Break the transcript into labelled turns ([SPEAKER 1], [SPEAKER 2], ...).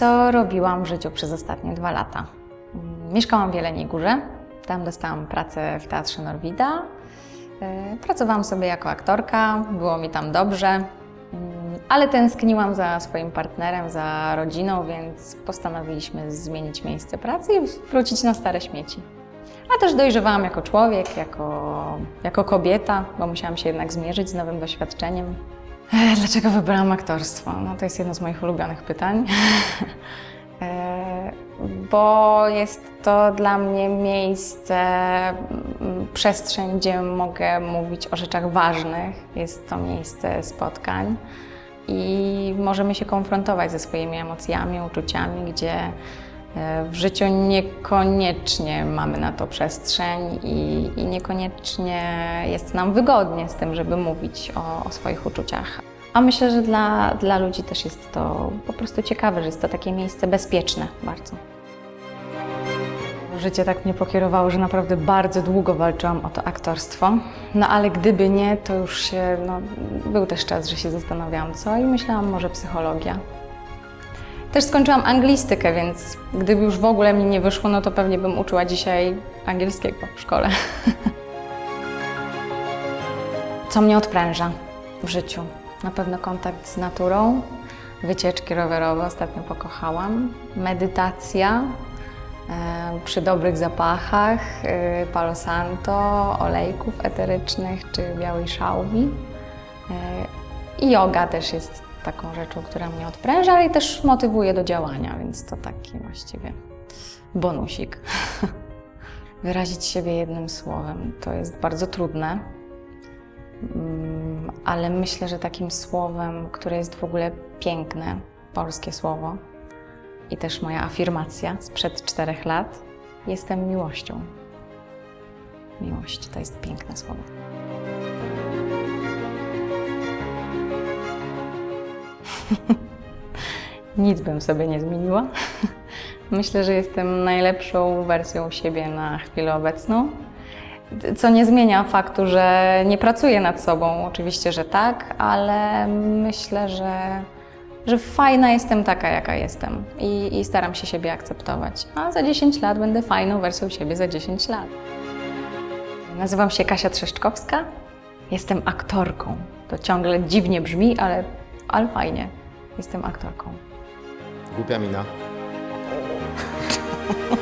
[SPEAKER 1] co robiłam w życiu przez ostatnie dwa lata. Mm, Mieszkałam w Jeleniej Górze. Tam dostałam pracę w Teatrze Norwida. E, Pracowałam sobie jako aktorka, było mi tam dobrze, mm, ale tęskniłam za swoim partnerem, za rodziną, więc postanowiliśmy zmienić miejsce pracy i wrócić na stare śmieci. A też dojrzewałam jako człowiek, jako, jako kobieta, bo musiałam się jednak zmierzyć z nowym doświadczeniem. Dlaczego wybrałam aktorstwo? No to jest jedno z moich ulubionych pytań. Bo jest to dla mnie miejsce, mm, przestrzeń, gdzie mogę mówić o rzeczach ważnych. Jest to miejsce spotkań i możemy się konfrontować ze swoimi emocjami, uczuciami, gdzie w życiu niekoniecznie mamy na to przestrzeń i, i niekoniecznie jest nam wygodnie z tym, żeby mówić o, o swoich uczuciach. A myślę, że dla, dla ludzi też jest to po prostu ciekawe, że jest to takie miejsce bezpieczne bardzo. Życie tak mnie pokierowało, że naprawdę bardzo długo walczyłam o to aktorstwo. No ale gdyby nie, to już się, no, był też czas, że się zastanawiałam co i myślałam może psychologia. Też skończyłam anglistykę, więc gdyby już w ogóle mi nie wyszło, no to pewnie bym uczyła dzisiaj angielskiego w szkole. Co mnie odpręża w życiu? Na pewno kontakt z naturą, wycieczki rowerowe ostatnio pokochałam, medytacja e, przy dobrych zapachach, e, palo santo, olejków eterycznych czy białej szałwi. E, I yoga też jest taką rzeczą, która mnie odpręża, ale i też motywuje do działania, więc to taki właściwie bonusik. Wyrazić siebie jednym słowem to jest bardzo trudne, Mm, ale myślę, że takim słowem, które jest w ogóle piękne, polskie słowo i też moja afirmacja sprzed czterech lat, jestem miłością. Miłość to jest piękne słowo. Nic bym sobie nie zmieniła. Myślę, że jestem najlepszą wersją siebie na chwilę obecną. Co nie zmienia faktu, że nie pracuję nad sobą. Oczywiście, że tak, ale myślę, że, że fajna jestem taka, jaka jestem i, i staram się siebie akceptować. A za 10 lat będę fajną wersją siebie za 10 lat. Nazywam się Kasia Trzeszczkowska. Jestem aktorką. To ciągle dziwnie brzmi, ale, ale fajnie. Jestem aktorką.
[SPEAKER 2] Głupia mina.